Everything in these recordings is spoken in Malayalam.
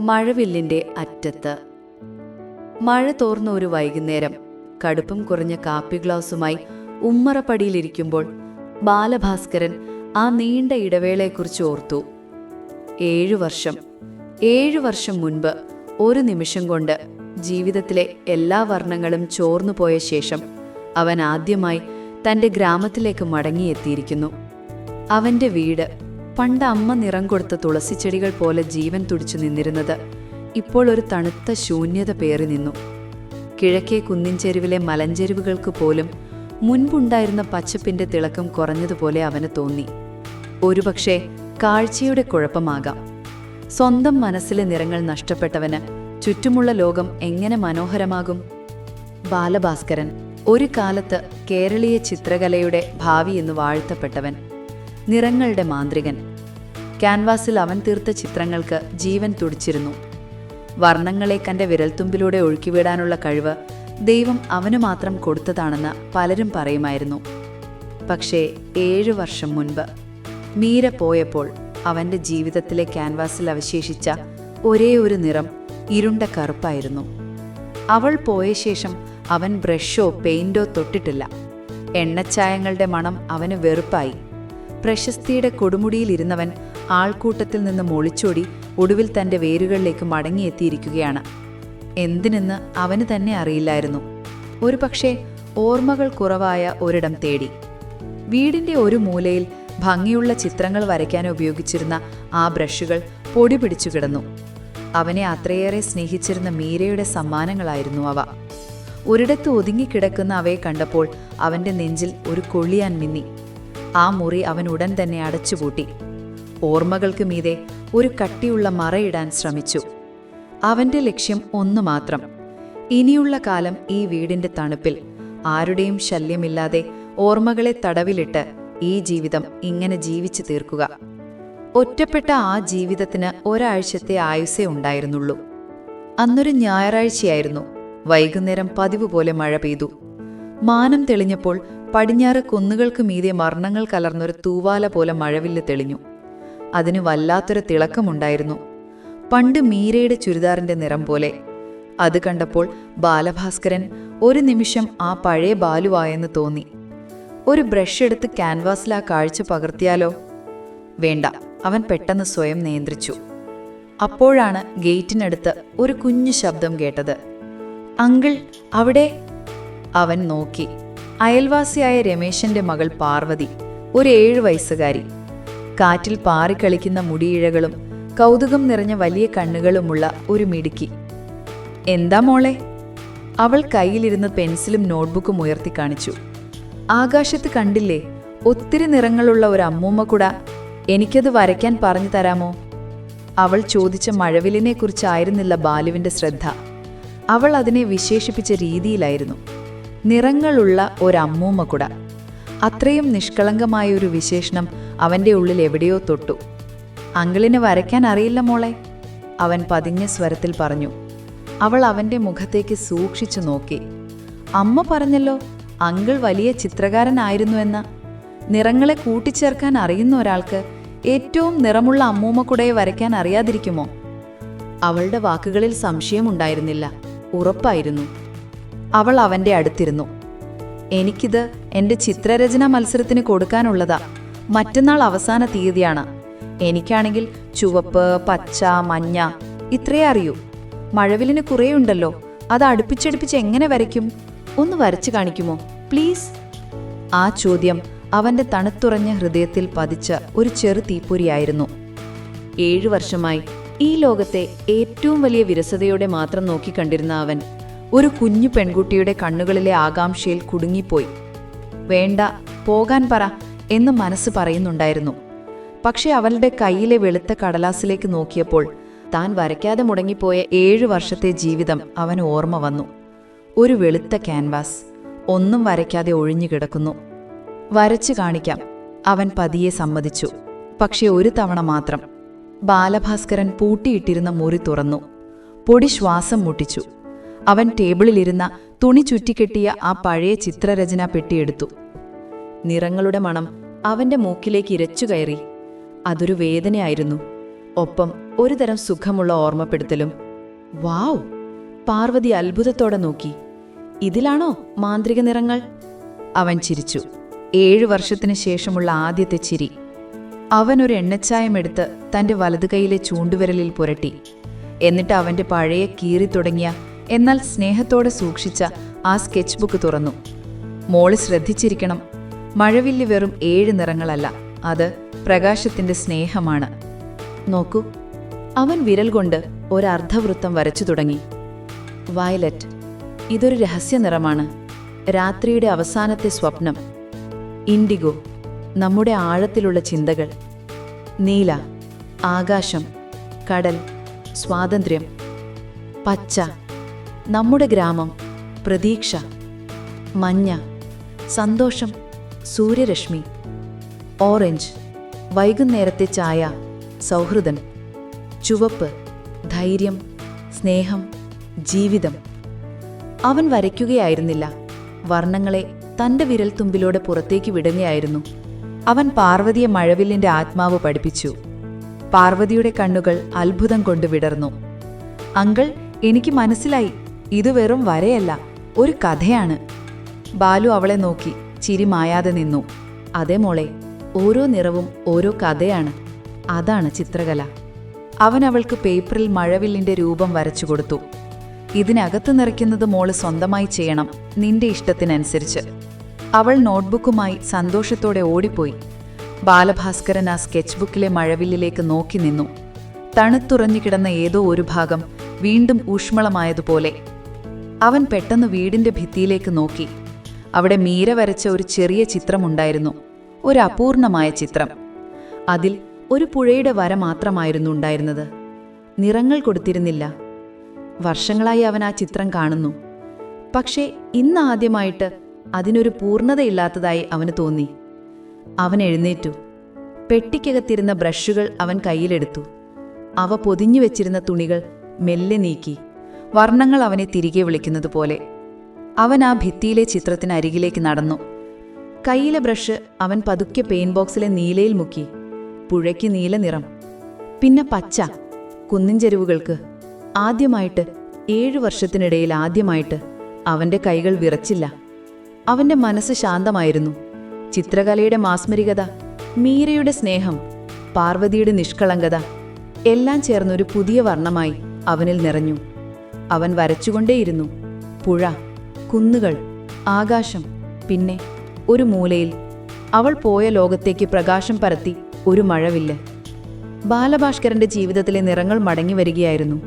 മഴവില്ലിന്റെ അറ്റത്ത്. മഴ തോർന്ന ഒരു വൈകുന്നേരം കടുപ്പം കുറഞ്ഞ കാപ്പി ഗ്ലാസുമായി ഉമ്മറപ്പടിയിലിരിക്കുമ്പോൾ ബാലഭാസ്കരൻ ആ നീണ്ട ഇടവേളയെക്കുറിച്ച് ഓർത്തു. ഏഴു വർഷം ഏഴു വർഷം മുൻപ് ഒരു നിമിഷം കൊണ്ട് ജീവിതത്തിലെ എല്ലാ വർണങ്ങളും ചോർന്നു പോയ ശേഷം അവൻ ആദ്യമായി തന്റെ ഗ്രാമത്തിലേക്ക് മടങ്ങിയെത്തിയിരിക്കുന്നു. അവന്റെ വീട് പണ്ട് അമ്മ നിറം കൊടുത്ത തുളസിച്ചെടികൾ പോലെ ജീവൻ തുടിച്ചു നിന്നിരുന്നത്. ഇപ്പോൾ ഒരു തണുത്ത ശൂന്യത പേറി നിന്നു. കിഴക്കേ കുന്നിൻചെരുവിലെ മലഞ്ചെരുവുകൾക്ക് പോലും മുൻപുണ്ടായിരുന്ന പച്ചപ്പിന്റെ തിളക്കം കുറഞ്ഞതുപോലെ അവന് തോന്നി. ഒരുപക്ഷെ കാഴ്ചയുടെ കുഴപ്പമാകാം. സ്വന്തം മനസ്സിലെ നിറങ്ങൾ നഷ്ടപ്പെട്ടവന് ചുറ്റുമുള്ള ലോകം എങ്ങനെ മനോഹരമാകും? ബാലഭാസ്കരൻ ഒരു കാലത്ത് കേരളീയ ചിത്രകലയുടെ ഭാവി എന്ന് വാഴ്ത്തപ്പെട്ടവൻ നിറങ്ങളുടെ മാന്ത്രികൻ ക്യാൻവാസിൽ അവൻ തീർത്ത ചിത്രങ്ങൾക്ക് ജീവൻ തുടിച്ചിരുന്നു. വർണങ്ങളെ കന്റെ വിരൽത്തുമ്പിലൂടെ ഒഴുക്കിവിടാനുള്ള കഴിവ് ദൈവം അവനു മാത്രം കൊടുത്തതാണെന്ന് പലരും പറയുമായിരുന്നു. പക്ഷേ ഏഴു വർഷം മുൻപ് മീര പോയപ്പോൾ അവന്റെ ജീവിതത്തിലെ ക്യാൻവാസിൽ അവശേഷിച്ച ഒരേ ഒരു നിറം ഇരുണ്ട കറുപ്പായിരുന്നു. അവൾ പോയ ശേഷം അവൻ ബ്രഷോ പെയിന്റോ തൊട്ടിട്ടില്ല. എണ്ണച്ചായങ്ങളുടെ മണം അവന് വെറുപ്പായി. പ്രശസ്തിയുടെ കൊടുമുടിയിലിരുന്നവൻ ആൾക്കൂട്ടത്തിൽ നിന്ന് മൊളിച്ചോടി ഒടുവിൽ തന്റെ വേരുകളിലേക്ക് മടങ്ങിയെത്തിയിരിക്കുകയാണ്. എന്തിനെന്ന് അവന് തന്നെ അറിയില്ലായിരുന്നു. ഒരു പക്ഷേ ഓർമ്മകൾ കുറവായ ഒരിടം തേടി. വീടിന്റെ ഒരു മൂലയിൽ ഭംഗിയുള്ള ചിത്രങ്ങൾ വരയ്ക്കാൻ ഉപയോഗിച്ചിരുന്ന ആ ബ്രഷുകൾ പൊടി പിടിച്ചു കിടന്നു. അവനെ അത്രയേറെ സ്നേഹിച്ചിരുന്ന മീരയുടെ സമ്മാനങ്ങളായിരുന്നു അവ. ഒരിടത്ത് ഒതുങ്ങിക്കിടക്കുന്ന അവയെ കണ്ടപ്പോൾ അവന്റെ നെഞ്ചിൽ ഒരു കൊള്ളിയാൻ മിന്നി. ആ മുറി അവൻ ഉടൻ തന്നെ അടച്ചുപൂട്ടി. ഓർമ്മകൾക്ക് മീതെ ഒരു കട്ടിയുള്ള മറയിടാൻ ശ്രമിച്ചു. അവന്റെ ലക്ഷ്യം ഒന്നു മാത്രം. ഇനിയുള്ള കാലം ഈ വീടിന്റെ തണുപ്പിൽ ആരുടെയും ശല്യമില്ലാതെ ഓർമ്മകളെ തടവിലിട്ട് ഈ ജീവിതം ഇങ്ങനെ ജീവിച്ചു തീർക്കുക. ഒറ്റപ്പെട്ട ആ ജീവിതത്തിന് ഒരാഴ്ചത്തെ ആയുസേ ഉണ്ടായിരുന്നുള്ളൂ. അന്നൊരു ഞായറാഴ്ചയായിരുന്നു. വൈകുന്നേരം പതിവ് പോലെ മഴ പെയ്തു. മാനം തെളിഞ്ഞപ്പോൾ പടിഞ്ഞാറ് കുന്നുകൾക്ക് മീതെ മർണങ്ങൾ കലർന്നൊരു തൂവാല പോലെ മഴവില്ല് തെളിഞ്ഞു. അതിന് വല്ലാത്തൊരു തിളക്കമുണ്ടായിരുന്നു. പണ്ട് മീരയുടെ ചുരിദാറിന്റെ നിറം പോലെ. അത് കണ്ടപ്പോൾ ബാലഭാസ്കരൻ ഒരു നിമിഷം ആ പഴയ ബാലുവായെന്ന് തോന്നി. ഒരു ബ്രഷ് എടുത്ത് ക്യാൻവാസിൽ ആ കാഴ്ച പകർത്തിയാലോ? വേണ്ട അവൻ പെട്ടെന്ന് സ്വയം നിയന്ത്രിച്ചു. അപ്പോഴാണ് ഗേറ്റിനടുത്ത് ഒരു കുഞ്ഞു ശബ്ദം കേട്ടത്. അങ്കിൾ അവിടെ? അവൻ നോക്കി. അയൽവാസിയായ രമേശന്റെ മകൾ പാർവതി ഒരു ഏഴു വയസ്സുകാരി. കാറ്റിൽ പാറിക്കളിക്കുന്ന മുടിയിഴകളും കൗതുകം നിറഞ്ഞ വലിയ കണ്ണുകളുമുള്ള ഒരു മിടുക്കി. എന്താ മോളെ? അവൾ കയ്യിലിരുന്ന് പെൻസിലും നോട്ട്ബുക്കും ഉയർത്തി കാണിച്ചു. ആകാശത്ത് കണ്ടില്ലേ ഒത്തിരി നിറങ്ങളുള്ള ഒരു അമ്മൂമ്മ കൂട. എനിക്കത് വരയ്ക്കാൻ പറഞ്ഞു തരാമോ? അവൾ ചോദിച്ച മഴവിലിനെക്കുറിച്ചായിരുന്നില്ല ബാലുവിന്റെ ശ്രദ്ധ. അവൾ അതിനെ വിശേഷിപ്പിച്ച രീതിയിലായിരുന്നു. നിറങ്ങളുള്ള ഒരമ്മൂമ്മ കുട. അത്രയും നിഷ്കളങ്കമായ ഒരു വിശേഷണം അവന്റെ ഉള്ളിൽ എവിടെയോ തൊട്ടു. അങ്കിളിന് വരയ്ക്കാൻ അറിയില്ല മോളെ അവൻ പതിഞ്ഞ സ്വരത്തിൽ പറഞ്ഞു. അവൾ അവന്റെ മുഖത്തേക്ക് സൂക്ഷിച്ചു നോക്കി. അമ്മ പറഞ്ഞല്ലോ അങ്കിൾ വലിയ ചിത്രകാരനായിരുന്നുവെന്ന്. നിറങ്ങളെ കൂട്ടിച്ചേർക്കാൻ അറിയുന്ന ഒരാൾക്ക് ഏറ്റവും നിറമുള്ള അമ്മൂമ്മക്കുടയെ വരയ്ക്കാൻ അറിയാതിരിക്കുമോ? അവളുടെ വാക്കുകളിൽ സംശയമുണ്ടായിരുന്നില്ല ഉറപ്പായിരുന്നു. അവൾ അവന്റെ അടുത്തിരുന്നു. എനിക്കിത് എന്റെ ചിത്രരചനാ മത്സരത്തിന് കൊടുക്കാനുള്ളതാ. മറ്റന്നാൾ അവസാന തീയതിയാണ്. എനിക്കാണെങ്കിൽ ചുവപ്പ് പച്ച മഞ്ഞ ഇത്രയേ അറിയൂ. മഴവിലിന് കുറേയുണ്ടല്ലോ. അത് അടുപ്പിച്ചടുപ്പിച്ച് എങ്ങനെ വരയ്ക്കും? ഒന്ന് വരച്ചു കാണിക്കുമോ? പ്ലീസ്. ആ ചോദ്യം അവന്റെ തണുത്തുറഞ്ഞ ഹൃദയത്തിൽ പതിച്ച ഒരു ചെറു തീപ്പൊരിയായിരുന്നു. ഏഴു വർഷമായി ഈ ലോകത്തെ ഏറ്റവും വലിയ വിരസതയോടെ മാത്രം നോക്കിക്കണ്ടിരുന്ന അവൻ ഒരു കുഞ്ഞു പെൺകുട്ടിയുടെ കണ്ണുകളിലെ ആകാംക്ഷയിൽ കുടുങ്ങിപ്പോയി. വേണ്ട പോകാൻ പറ എന്ന് മനസ്സ് പറയുന്നുണ്ടായിരുന്നു. പക്ഷെ അവളുടെ കയ്യിലെ വെളുത്ത കടലാസിലേക്ക് നോക്കിയപ്പോൾ താൻ വരയ്ക്കാതെ മുടങ്ങിപ്പോയ ഏഴു വർഷത്തെ ജീവിതം അവന് ഓർമ്മ വന്നു. ഒരു വെളുത്ത ക്യാൻവാസ് ഒന്നും വരയ്ക്കാതെ ഒഴിഞ്ഞു കിടക്കുന്നു. വരച്ചു കാണിക്കാം അവൻ പതിയെ സമ്മതിച്ചു. പക്ഷേ ഒരു തവണ മാത്രം. ബാലഭാസ്കരൻ പൂട്ടിയിട്ടിരുന്ന മുറി തുറന്നു. പൊടി ശ്വാസം മുട്ടിച്ചു. അവൻ ടേബിളിലിരുന്ന തുണി ചുറ്റിക്കെട്ടിയ ആ പഴയ ചിത്രരചന പെട്ടിയെടുത്തു. നിറങ്ങളുടെ മണം അവന്റെ മൂക്കിലേക്ക് ഇരച്ചു കയറി. അതൊരു വേദനയായിരുന്നു. ഒപ്പം ഒരുതരം സുഖമുള്ള ഓർമ്മപ്പെടുത്തലും. വാവ്! പാർവതി അത്ഭുതത്തോടെ നോക്കി. ഇതിലാണോ മാന്ത്രിക നിറങ്ങൾ? അവൻ ചിരിച്ചു. ഏഴു വർഷത്തിനു ശേഷമുള്ള ആദ്യത്തെ ചിരി. അവൻ ഒരു എണ്ണച്ചായം എടുത്ത് തന്റെ വലതു കൈയിലെ ചൂണ്ടുവിരലിൽ പുരട്ടി. എന്നിട്ട് അവന്റെ പഴയ കീറി തുടങ്ങിയ എന്നാൽ സ്നേഹത്തോടെ സൂക്ഷിച്ച ആ സ്കെച്ച് ബുക്ക് തുറന്നു. മോൾ ശ്രദ്ധിച്ചിരിക്കണം. മഴവില്ല് വെറും ഏഴ് നിറങ്ങളല്ല അത് പ്രകാശത്തിന്റെ സ്നേഹമാണ്. നോക്കൂ അവൻ വിരൽ കൊണ്ട് ഒരർദ്ധവൃത്തം വരച്ചു തുടങ്ങി. വയലറ്റ് ഇതൊരു രഹസ്യ നിറമാണ്. രാത്രിയുടെ അവസാനത്തെ സ്വപ്നം. ഇൻഡിഗോ നമ്മുടെ ആഴത്തിലുള്ള ചിന്തകൾ. നീല ആകാശം കടൽ സ്വാതന്ത്ര്യം. പച്ച നമ്മുടെ ഗ്രാമം പ്രതീക്ഷ മഞ്ഞ സന്തോഷം സൂര്യരശ്മി ഓറഞ്ച് വൈകുന്നേരത്തെ ചായ സൗഹൃദം ചുവപ്പ് ധൈര്യം സ്നേഹം ജീവിതം. അവൻ വരയ്ക്കുകയായിരുന്നില്ല. വർണങ്ങളെ തന്റെ വിരൽത്തുമ്പിലൂടെ പുറത്തേക്ക് വിടുകയായിരുന്നു. അവൻ പാർവതിയെ മഴവില്ലിന്റെ ആത്മാവ് പഠിപ്പിച്ചു. പാർവതിയുടെ കണ്ണുകൾ അത്ഭുതം കൊണ്ട് വിടർന്നു. അങ്കൾ എനിക്ക് മനസ്സിലായി. ഇത് വെറും വരയല്ല ഒരു കഥയാണ്. ബാലു അവളെ നോക്കി ചിരി മായാതെ നിന്നു. അതെ മോളെ ഓരോ നിറവും ഓരോ കഥയാണ്. അതാണ് ചിത്രകല. അവൻ അവൾക്ക് പേപ്പറിൽ മഴവില്ലിന്റെ രൂപം വരച്ചു കൊടുത്തു. ഇതിനകത്ത് നിറയ്ക്കുന്നത് മോൾ സ്വന്തമായി ചെയ്യണം നിന്റെ ഇഷ്ടത്തിനനുസരിച്ച്. അവൾ നോട്ട്ബുക്കുമായി സന്തോഷത്തോടെ ഓടിപ്പോയി. ബാലഭാസ്കരൻ ആ സ്കെച്ച് ബുക്കിലെ മഴവില്ലിലേക്ക് നോക്കി നിന്നു. തണുത്തുറഞ്ഞു കിടന്ന ഏതോ ഒരു ഭാഗം വീണ്ടും ഊഷ്മളമായതുപോലെ അവൻ പെട്ടെന്ന് വീടിന്റെ ഭിത്തിയിലേക്ക് നോക്കി. അവിടെ മീര വരച്ച ഒരു ചെറിയ ചിത്രമുണ്ടായിരുന്നു. ഒരു അപൂർണമായ ചിത്രം. അതിൽ ഒരു പുഴയുടെ വര മാത്രമായിരുന്നു ഉണ്ടായിരുന്നത്. നിറങ്ങൾ കൊടുത്തിരുന്നില്ല. വർഷങ്ങളായി അവൻ ആ ചിത്രം കാണുന്നു. പക്ഷേ ഇന്ന് ആദ്യമായിട്ട് അതിനൊരു പൂർണതയില്ലാത്തതായി അവന് തോന്നി. അവൻ എഴുന്നേറ്റു. പെട്ടിക്കകത്തിരുന്ന ബ്രഷുകൾ അവൻ കയ്യിലെടുത്തു. അവ പൊതിഞ്ഞു വെച്ചിരുന്ന തുണികൾ മെല്ലെ നീക്കി. വർണങ്ങൾ അവനെ തിരികെ വിളിക്കുന്നത് പോലെ. അവൻ ആ ഭിത്തിയിലെ ചിത്രത്തിന് അരികിലേക്ക് നടന്നു. കയ്യിലെ ബ്രഷ് അവൻ പതുക്കെ പെയിൻ ബോക്സിലെ നീലയിൽ മുക്കി. പുഴയ്ക്ക് നീല നിറം. പിന്നെ പച്ച. കുന്നിൻ ചെരുവുകൾക്ക് ആദ്യമായിട്ട് ഏഴു വർഷത്തിനിടയിൽ ആദ്യമായിട്ട് അവന്റെ കൈകൾ വിറച്ചില്ല. അവന്റെ മനസ്സ് ശാന്തമായിരുന്നു. ചിത്രകലയുടെ മാസ്മരികത മീരയുടെ സ്നേഹം പാർവതിയുടെ നിഷ്കളങ്കത എല്ലാം ചേർന്നൊരു പുതിയ വർണമായി അവനിൽ നിറഞ്ഞു. അവൻ വരച്ചുകൊണ്ടേയിരുന്നു. പുഴ കുന്നുകൾ ആകാശം പിന്നെ ഒരു മൂലയിൽ. അവൾ പോയ ലോകത്തേക്ക് പ്രകാശം പരത്തി ഒരു മഴവില്ല്. ബാലഭാസ്കരന്റെ ജീവിതത്തിലെ നിറങ്ങൾ മടങ്ങി വരികയായിരുന്നു.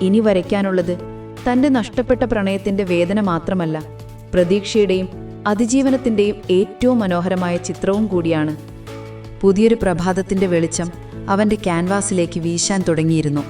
ഇനി വരയ്ക്കാനുള്ളത് തന്റെ നഷ്ടപ്പെട്ട പ്രണയത്തിന്റെ വേദന മാത്രമല്ല പ്രതീക്ഷയുടെയും അതിജീവനത്തിന്റെയും ഏറ്റവും മനോഹരമായ ചിത്രവും കൂടിയാണ്. പുതിയൊരു പ്രഭാതത്തിന്റെ വെളിച്ചം അവന്റെ ക്യാൻവാസിലേക്ക് വീശാൻ തുടങ്ങിയിരുന്നു.